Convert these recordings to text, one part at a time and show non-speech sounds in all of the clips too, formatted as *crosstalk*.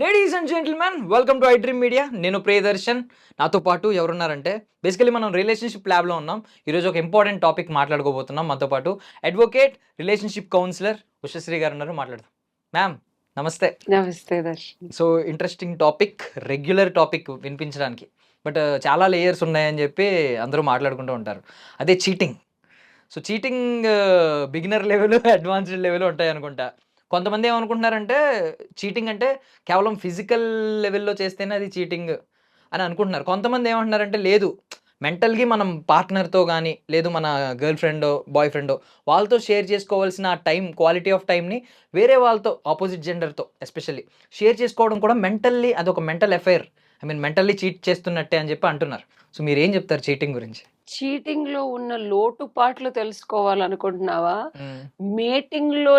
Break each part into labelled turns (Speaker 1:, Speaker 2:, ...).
Speaker 1: Ladies and gentlemen welcome to I dream media నేను ప్రియదర్శన్. నాతో పాటు ఎవరున్నారంటే బేసికలీ మనం రిలేషన్షిప్ ల్యాబ్లో ఉన్నాం. ఈరోజు ఒక ఇంపార్టెంట్ టాపిక్ మాట్లాడుకోబోతున్నాం. మనతో పాటు అడ్వకేట్ రిలేషన్షిప్ కౌన్సిలర్ ఉషశ్రీ గారు ఉన్నారు. మాట్లాడదాం. Ma'am namaste.
Speaker 2: Namaste Darshan.
Speaker 1: So interesting topic regular topic వినిపించడానికి. బట్ చాలా లేయర్స్ ఉన్నాయని చెప్పి అందరూ మాట్లాడుకుంటూ ఉంటారు. అదే cheating so cheating beginner level advanced level ఉంటాయి అనుకుంటా కొంతమంది ఏమనుకుంటున్నారంటే చీటింగ్ అంటే కేవలం ఫిజికల్ లెవెల్లో చేస్తేనే అది చీటింగ్ అని అనుకుంటున్నారు. కొంతమంది ఏమంటున్నారంటే లేదు మెంటల్గా మనం పార్ట్నర్తో కానీ లేదు మన గర్ల్ ఫ్రెండో బాయ్ ఫ్రెండో వాళ్ళతో షేర్ చేసుకోవాల్సిన టైం క్వాలిటీ ఆఫ్ టైంని వేరే వాళ్ళతో ఆపోజిట్ జెండర్తో ఎస్పెషల్లీ షేర్ చేసుకోవడం కూడా మెంటల్లీ అదొక mental affair I mean mentally cheat చేస్తున్నట్టే అని చెప్పి అంటున్నారు. సో మీరు ఏం చెప్తారు చీటింగ్ గురించి?
Speaker 2: చీటింగ్లో ఉన్న లోటుపాట్లు తెలుసుకోవాలనుకుంటున్నావా? మేటింగ్లో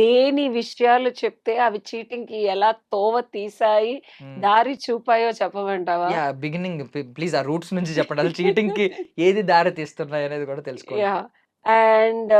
Speaker 2: లేని విషయాలు చెప్తే అవి చీటింగ్కి ఎలా తోవ తీసాయి దారి చూపాయో చెప్పమంటావా?
Speaker 1: బిగినింగ్ ప్లీజ్ ఆ రూట్స్ నుంచి చెప్పండి. చీటింగ్కి *laughs* ఏది దారి తీస్తున్నాయి అనేది కూడా తెలుసుకోవాలి
Speaker 2: యా అండ్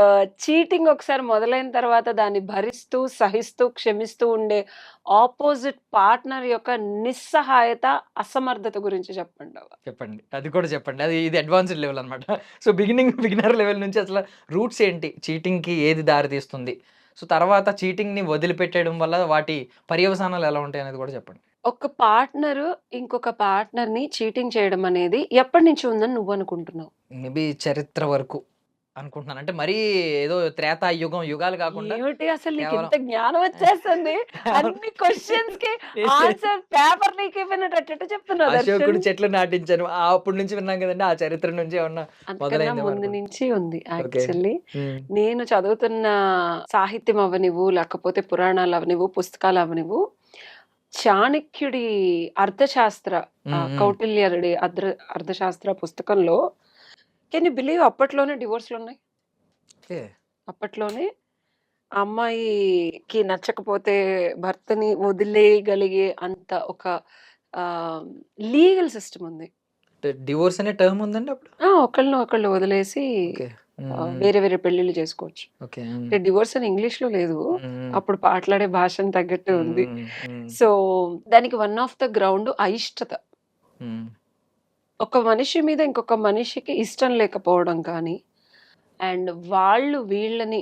Speaker 2: చీటింగ్ ఒకసారి మొదలైన తర్వాత దాన్ని భరిస్తూ సహిస్తూ క్షమిస్తూ ఉండే ఆపోజిట్ పార్ట్నర్ యొక్క నిస్సహాయత అసమర్థత గురించి చెప్పంటావా
Speaker 1: చెప్పండి. అది కూడా చెప్పండి. అది ఇది అడ్వాన్స్డ్ లెవెల్ అనమాట సో బిగినింగ్ బిగినర్ లెవెల్ నుంచి అసలు రూట్స్ ఏంటి? చీటింగ్కి ఏది దారి తీస్తుంది సో తర్వాత చీటింగ్ని వదిలిపెట్టేయడం వల్ల వాటి పర్యవసానాలు ఎలా ఉంటాయి అనేది కూడా చెప్పండి.
Speaker 2: ఒక పార్ట్నర్ ఇంకొక పార్ట్నర్ని చీటింగ్ చేయడం అనేది ఎప్పటి నుంచి ఉందని నువ్వు అనుకుంటున్నావు?
Speaker 1: మేబీ చరిత్ర వరకు. అనుకుంటున్నాను అంటే మరీ ఏదో త్రేతా యుగం యుగాలు కాకుండా
Speaker 2: ఏమిటి అసలు నీకు జ్ఞానం వచ్చేస్తుంది *laughs* అన్ని క్వశ్చన్స్కి *laughs* ఆన్సర్ పేపర్ నీకు ఇవ్వనట్టు చెప్తున్నావు
Speaker 1: అశోకుడు. చెట్లు నాటించాను అప్పటి నుంచి విన్నాం కదండి ఆ చరిత్ర నుంచి మొదలైందేమో
Speaker 2: ముందు. నుంచి ఉంది. యాక్చువల్లీ నేను చదువుతున్న సాహిత్యం అవనివ్వు లేకపోతే పురాణాలు అవనివ్వు పుస్తకాలు అవనివ్వు చాణక్యుడి అర్థశాస్త్ర. కౌటిల్యుడి అర్థ అర్థశాస్త్ర పుస్తకంలో కెన్ యూ బిలీవ్ అప్పట్లోనే డివోర్స్లు ఉన్నాయి. అప్పట్లోనే ఆ అమ్మాయికి నచ్చకపోతే భర్తని వదిలేయగలిగే అంత ఒక లీగల్ సిస్టమ్ ఉంది.
Speaker 1: డివోర్స్ అనే టర్మ్ ఉందండి అప్పుడు?
Speaker 2: ఆ, ఒకళ్ళని ఒకళ్ళు వదిలేసి వేరే వేరే పెళ్ళిళ్ళు చేసుకోవచ్చు. అంటే డివోర్స్ అని ఇంగ్లీష్లో లేదు అప్పుడు మాట్లాడే భాషను తగ్గట్టు ఉంది. సో దానికి వన్ ఆఫ్ ద గ్రౌండ్ అయిష్టత. ఒక మనిషి మీద ఇంకొక మనిషికి ఇష్టం లేకపోవడం కానీ అండ్ వాళ్ళు వీళ్ళని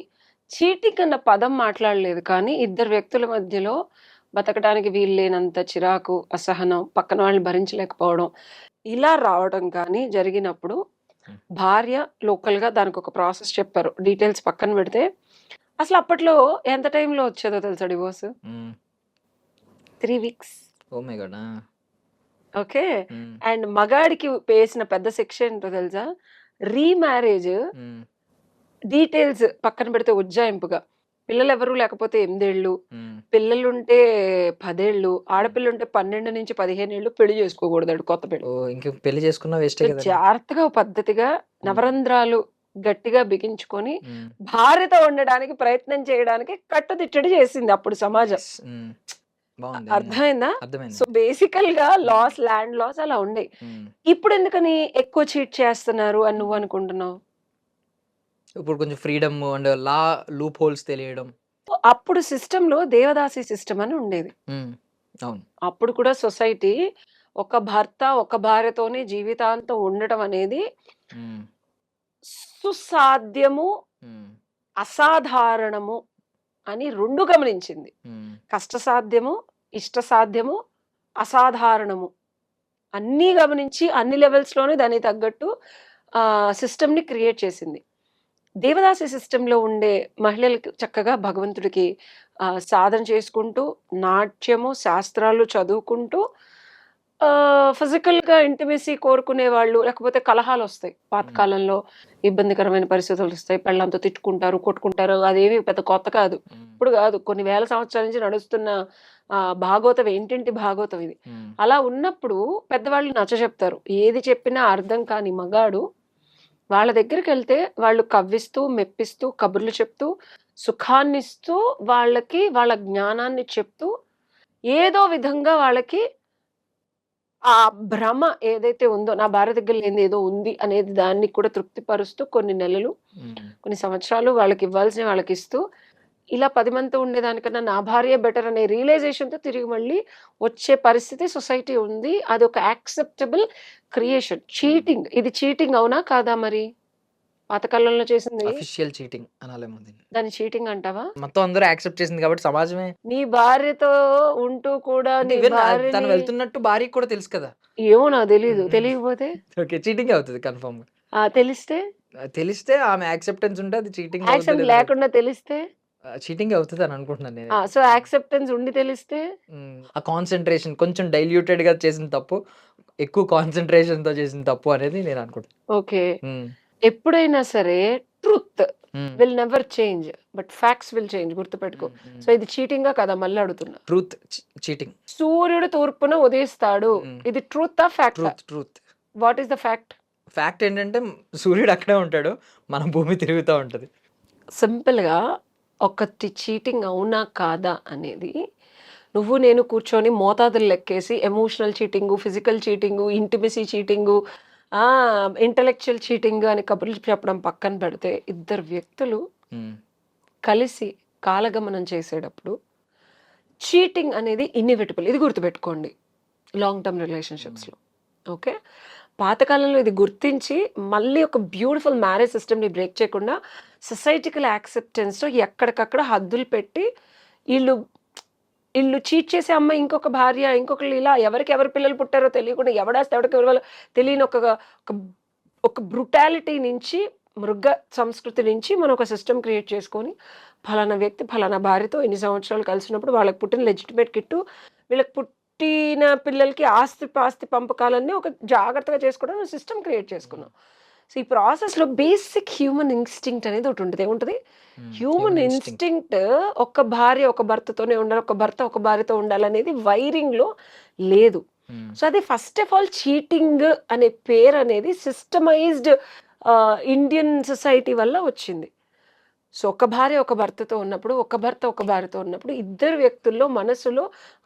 Speaker 2: చీటింగ్ అన్న పదం మాట్లాడలేదు కానీ ఇద్దరు వ్యక్తుల మధ్యలో బతకడానికి వీలు లేనంత చిరాకు అసహనం పక్కన వాళ్ళని భరించలేకపోవడం ఇలా రావడం కానీ జరిగినప్పుడు. భార్య లోకల్గా దానికి ఒక ప్రాసెస్ చెప్పారు. డీటెయిల్స్ పక్కన పెడితే అసలు అప్పట్లో ఎంత టైంలో వచ్చేదో తెలుసా divorce? Three weeks.
Speaker 1: Oh my god
Speaker 2: okay. And మగాడికి వేసిన పెద్ద శిక్ష ఏంటో తెలుసా? రీమ్యారేజ్ డీటెయిల్స్ పక్కన పెడితే ఉజ్జాయింపుగా. పిల్లలు ఎవరు లేకపోతే ఎనిమిదేళ్ళు పిల్లలుంటే పదేళ్ళు ఆడపిల్లుంటే పన్నెండు నుంచి పదిహేను ఏళ్ళు పెళ్ళి చేసుకోకూడదు కొత్త
Speaker 1: పెళ్ళి. చేసుకున్నా
Speaker 2: జాగ్రత్తగా పద్ధతిగా నవరంధ్రాలు గట్టిగా బిగించుకొని భార్యతో ఉండడానికి ప్రయత్నం చేయడానికి కట్టుదిట్టడి చేసింది అప్పుడు సమాజం. అర్థమైందా సో బేసికల్గా లాస్ ల్యాండ్ లాస్ అలా
Speaker 1: ఉమ్.
Speaker 2: ఇప్పుడు ఎందుకని ఎక్కువ చీట్ చేస్తున్నారు అని నువ్వు అనుకుంటున్నావు
Speaker 1: ఇప్పుడు కొంచెం freedom and law loop holes తెలియడం
Speaker 2: అప్పుడు సిస్టమ్లో దేవదాసి సిస్టమ్ అని ఉండేది.
Speaker 1: అవును
Speaker 2: అప్పుడు కూడా సొసైటీ ఒక భర్త ఒక భార్యతోనే జీవితాంతం ఉండటం అనేది. సుసాధ్యము. అసాధారణము అని రెండు గమనించింది. కష్టసాధ్యము ఇష్టసాధ్యము అసాధారణము అన్నీ గమనించి అన్ని లెవెల్స్లోనే దానికి తగ్గట్టు ఆ, సిస్టమ్ని క్రియేట్ చేసింది దేవదాసి సిస్టంలో ఉండే మహిళలకు చక్కగా భగవంతుడికి సాధన చేసుకుంటూ నాట్యము శాస్త్రాలు చదువుకుంటూ ఆ, physical గా ఇంటిమేసీ కోరుకునే వాళ్ళు లేకపోతే కలహాలు వస్తాయి. పాతకాలంలో ఇబ్బందికరమైన పరిస్థితులు వస్తాయి. పెళ్ళంతో తిట్టుకుంటారు కొట్టుకుంటారు అదేమి పెద్ద కొత్త కాదు. ఇప్పుడు కాదు కొన్ని వేల సంవత్సరాల నుంచి నడుస్తున్న ఆ, భాగవతం ఏంటింటి భాగవతం ఇది. అలా ఉన్నప్పుడు పెద్దవాళ్ళు నచ్చ చెప్తారు. ఏది చెప్పినా అర్థం కాని మగాడు వాళ్ళ దగ్గరికి వెళ్తే వాళ్ళు కవ్విస్తూ మెప్పిస్తూ కబుర్లు చెప్తూ సుఖాన్నిస్తూ వాళ్ళకి వాళ్ళ జ్ఞానాన్ని చెప్తూ ఏదో విధంగా వాళ్ళకి ఆ భ్రమ ఏదైతే ఉందో నా భార్య దగ్గర లేని ఏదో ఉంది అనేది దాన్ని కూడా తృప్తిపరుస్తూ కొన్ని నెలలు. కొన్ని సంవత్సరాలు వాళ్ళకి ఇవ్వాల్సిన వాళ్ళకి ఇస్తూ ఇలా పది మందితో ఉండేదానికన్నా నా భార్య బెటర్ అనే రియలైజేషన్తో తిరిగి మళ్ళీ వచ్చే పరిస్థితి సొసైటీ ఉంది. అది ఒక యాక్సెప్టబుల్ క్రియేషన్. చీటింగ్. ఇది చీటింగ్ అవునా కాదా మరి? పాతకాలంలో చేసింది?
Speaker 1: అఫీషియల్ చీటింగ్ అనాలేమో దీన్ని.
Speaker 2: దాన్ని చీటింగ్ అంటావా?
Speaker 1: మొత్తం అందరూ యాక్సెప్ట్ చేసింది కాబట్టి సమాజమే
Speaker 2: నీ భార్యతో ఉంటూ కూడా
Speaker 1: అంటే
Speaker 2: నీ
Speaker 1: even తను
Speaker 2: భార్యని
Speaker 1: వెళ్తున్నట్టు భార్యకి కూడా తెలుసు కదా.
Speaker 2: ఏమో నాకు తెలియదు. తెలియకపోతే?
Speaker 1: ఓకే చీటింగ్ అవుతుంది కన్ఫర్మ్
Speaker 2: ఆ, తెలిస్తే?
Speaker 1: తెలిస్తే ఆమె యాక్సెప్టెన్స్ ఉంటే అది చీటింగ్
Speaker 2: యాక్సెప్ట్ లేకుండా తెలిస్తే?
Speaker 1: చీటింగ్ అవుతుంది అని అనుకుంటున్నాను నేను.
Speaker 2: సో యాక్సెప్టెన్స్ ఉండి తెలిస్తే?
Speaker 1: మ్మ్. ఆ కాన్సన్ట్రేషన్ కొంచెం డైల్యూటెడ్గా చేసిన తప్పు ఎక్కువ కాన్సన్ట్రేషన్తో చేసిన తప్పు అనేది నేను అనుకుంటున్నాను.
Speaker 2: Okay
Speaker 1: hmm.
Speaker 2: ఎప్పుడైనా సరే
Speaker 1: truth.
Speaker 2: Will never change but facts will change గుర్తుపెట్టుకో. సో ఇది చీటింగ్ కదా మళ్ళీ అడుగుతున్నా?
Speaker 1: Truth cheating.
Speaker 2: సూర్యుడు తూర్పున ఉదయిస్తాడు. ఇది ట్రూత్ ఆ fact?
Speaker 1: Truth truth.
Speaker 2: What is the fact
Speaker 1: fact ఏంటంటే సూర్యుడు అక్కడే ఉంటాడు మన భూమి తిరుగుతూ ఉంటది.
Speaker 2: సింపుల్గా ఒకటి చీటింగ్ అవునా కాదా అనేది నువ్వు నేను కూర్చొని మోతాదులు లెక్కేసి emotional cheating physical cheating intimacy cheating intellectual cheating అని కబుర్లు చెప్పడం పక్కన పెడితే ఇద్దరు వ్యక్తులు. కలిసి కాలగమనం చేసేటప్పుడు చీటింగ్ అనేది ఇన్నివిటబుల్ ఇది గుర్తుపెట్టుకోండి. లాంగ్ టర్మ్ రిలేషన్షిప్స్లో ఓకే పాతకాలంలో ఇది గుర్తించి మళ్ళీ ఒక బ్యూటిఫుల్ మ్యారేజ్ సిస్టమ్ని బ్రేక్ చేయకుండా సొసైటికల్ యాక్సెప్టెన్స్తో ఎక్కడికక్కడ హద్దులు పెట్టి వీళ్ళు వీళ్ళు చీట్ చేసే అమ్మాయి ఇంకొక భార్య ఇంకొకళ్ళు ఇలా ఎవరికి ఎవరు పిల్లలు పుట్టారో తెలియకుండా ఎవడాస్తే ఎవరికి ఎవరు తెలియని ఒక ఒక ఒక బ్రుటాలిటీ నుంచి మృగ సంస్కృతి నుంచి మనం ఒక సిస్టమ్ క్రియేట్ చేసుకొని ఫలానా వ్యక్తి ఫలానా భార్యతో ఎన్ని సంవత్సరాలు కలిసినప్పుడు వాళ్ళకి పుట్టిన లెజిటిమేట్ కిట్టు వీళ్ళకి పుట్టిన పిల్లలకి ఆస్తి పాస్తి పంపకాలన్నీ ఒక జాగ్రత్తగా చేసుకోవడం సిస్టమ్ క్రియేట్ చేసుకున్నాం. సో ఈ ప్రాసెస్లో బేసిక్ హ్యూమన్ ఇన్స్టింక్ట్ అనేది ఒకటి ఉంటుంది ఏముంటుంది. హ్యూమన్. ఇన్స్టింక్ట్ ఒక భార్య ఒక భర్తతోనే ఉండాలి ఒక భర్త ఒక భార్యతో ఉండాలనేది వైరింగ్లో లేదు. సో అది ఫస్ట్ ఆఫ్ ఆల్ చీటింగ్ అనే పేరు అనేది సిస్టమైజ్డ్ ఇండియన్ సొసైటీ వల్ల వచ్చింది సో ఒక భార్య ఒక భర్తతో ఉన్నప్పుడు ఒక భర్త ఒక భార్యతో ఉన్నప్పుడు ఇద్దరు వ్యక్తుల్లో మనసులో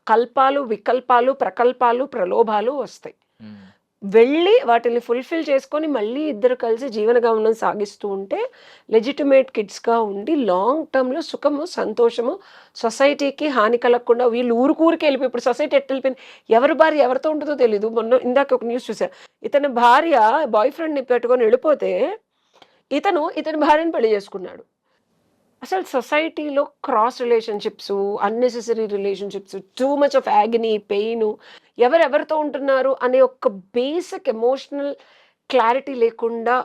Speaker 2: కల్పాలు వికల్పాలు ప్రకల్పాలు ప్రలోభాలు వస్తాయి
Speaker 1: మ్మ్.
Speaker 2: వెళ్ళి వాటిని ఫుల్ఫిల్ చేసుకొని మళ్ళీ ఇద్దరు కలిసి జీవన గమనం సాగిస్తూ ఉంటే లెజిటిమేట్ కిడ్స్గా ఉండి లాంగ్ టర్మ్లో సుఖము సంతోషము సొసైటీకి హాని కలగకుండా వీళ్ళు ఊరికూరికి వెళ్ళిపోయి ఇప్పుడు సొసైటీ ఎట్టు వెళ్ళిపోయింది? ఎవరి భార్య ఎవరితో ఉంటుందో తెలియదు మొన్న ఇందాక ఒక న్యూస్ చూసా ఇతని భార్య బాయ్ ఫ్రెండ్ని పెట్టుకొని వెళ్ళిపోతే ఇతను ఇతని భార్యను పెళ్ళి చేసుకున్నాడు. అసలు సొసైటీలో cross relationships unnecessary relationships too much of agony pain ఎవరెవరితో ఉంటున్నారు అనే ఒక బేసిక్ ఎమోషనల్ క్లారిటీ లేకుండా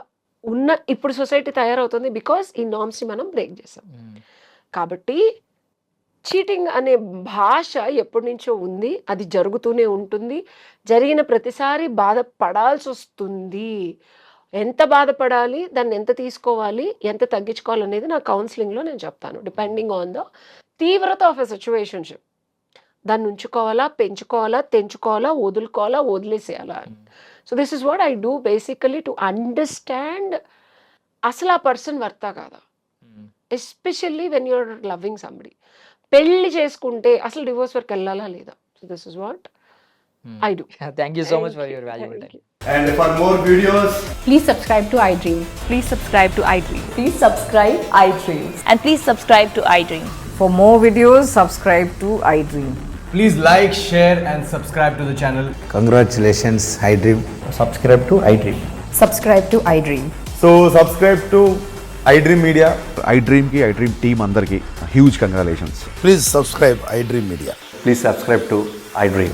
Speaker 2: ఉన్న ఇప్పుడు సొసైటీ తయారవుతుంది బికాస్ ఈ నామ్స్ని మనం బ్రేక్ చేసాం.
Speaker 1: మ్మ్.
Speaker 2: కాబట్టి చీటింగ్ అనే భాష ఎప్పటి నుంచో ఉంది అది జరుగుతూనే ఉంటుంది. జరిగిన ప్రతిసారి బాధపడాల్సి వస్తుంది ఎంత బాధపడాలి దాన్ని ఎంత తీసుకోవాలి ఎంత తగ్గించుకోవాలి అనేది నా కౌన్సిలింగ్లో నేను చెప్తాను. డిపెండింగ్ ఆన్ ద తీవ్రత ఆఫ్ ఎ సిచ్యువేషన్షిప్ దాన్ని ఉంచుకోవాలా పెంచుకోవాలా తెంచుకోవాలా వదులుకోవాలా వదిలేసేయాలా so this is what I do basically to understand అసలు ఆ పర్సన్ వర్తా కాదా. Especially when you're loving somebody పెళ్ళి చేసుకుంటే అసలు డివోర్స్ వరకు వెళ్ళాలా లేదా? So this is what
Speaker 1: Hmm.
Speaker 2: I do *laughs*
Speaker 1: thank you so much for your valuable time
Speaker 3: And for more videos,
Speaker 4: Please subscribe to iDream.
Speaker 5: Please subscribe to iDream.
Speaker 4: Please subscribe iDream.
Speaker 5: And please subscribe to iDream.
Speaker 6: For more videos, subscribe to iDream.
Speaker 3: please like, share, and subscribe to the channel.
Speaker 7: Congratulations, iDream.
Speaker 8: subscribe to iDream.
Speaker 6: Subscribe to iDream.
Speaker 8: So subscribe to iDream Media.
Speaker 9: I డ్రీమ్కి I dream team అందరికీ huge congratulations
Speaker 7: Please subscribe iDream Media.
Speaker 8: Please subscribe to iDream.